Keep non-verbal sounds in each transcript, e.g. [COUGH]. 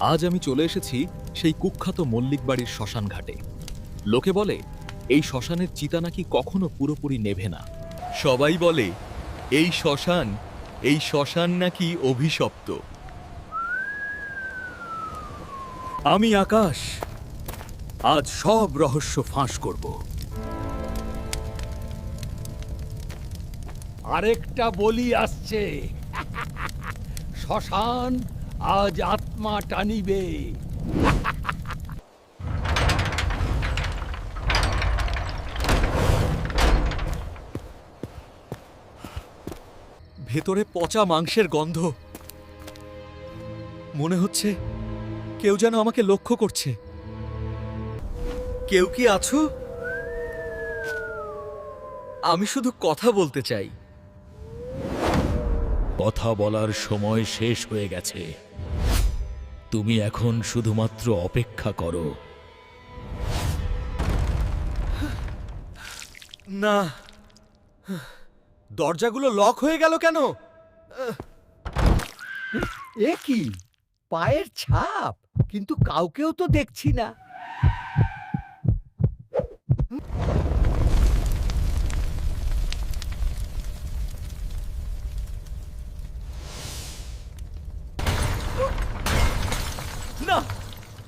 আজ আমি চলে এসেছি সেই কুখ্যাত মল্লিক বাড়ির শ্মশান ঘাটে। লোকে বলে, এই শ্মশানের চিতা নাকি কখনো পুরোপুরি নেভে না। সবাই বলে, এই শ্মশান এই শ্মশান নাকি অভিশপ্ত। আমি আকাশ, আজ সব রহস্য ফাঁস করব। আরেকটা বলি আসছে। [LAUGHS] শ্মশান আজ আত্মা টানিবে। ভেতরে পচা মাংসের গন্ধ। মনে হচ্ছে কেউ যেন আমাকে লক্ষ্য করছে। কেউ কি আছো? আমি শুধু কথা বলতে চাই। কথা বলার সময় শেষ হয়ে গেছে। তুমি এখন শুধুমাত্র অপেক্ষা করো। না। দরজাগুলো লক হয়ে গেল কেন? এ কি? পায়ের ছাপ। কিন্তু কাউকেও তো দেখছি না।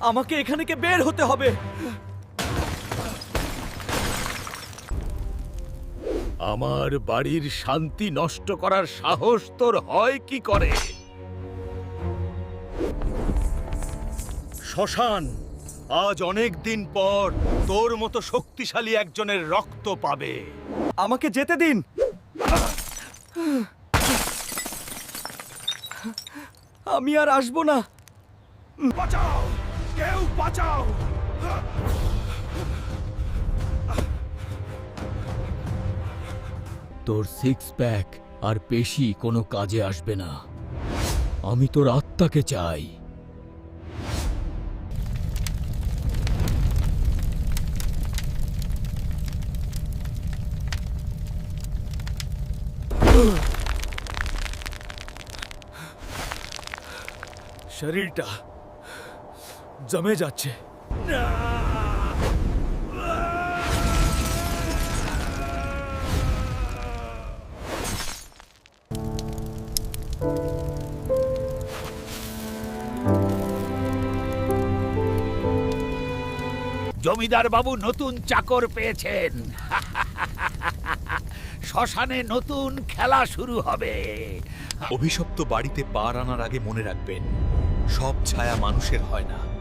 আমাকে এখানে থেকে বের হতে হবে? আমার বাড়ির শান্তি নষ্ট করার সাহস তোর হয় কি করে? শ্মশান আজ অনেক দিন পর তোর মতো শক্তিশালী একজনের রক্ত পাবে। আমাকে যেতে দিন। আমি আর আসব না। বাঁচাও! কেউ বাঁচাও। তোর সিক্স প্যাক আর পেশি কোনো কাজে আসবে না। আমি তোর আত্মাকে চাই। শরীরটা জমে যাচ্ছে। জমিদার বাবু নতুন চাকর পেয়েছেন। শ্মশানে নতুন খেলা শুরু হবে। অভিশপ্ত বাড়িতে পা আনার আগে মনে রাখবেন সব ছায়া মানুষের হয় না।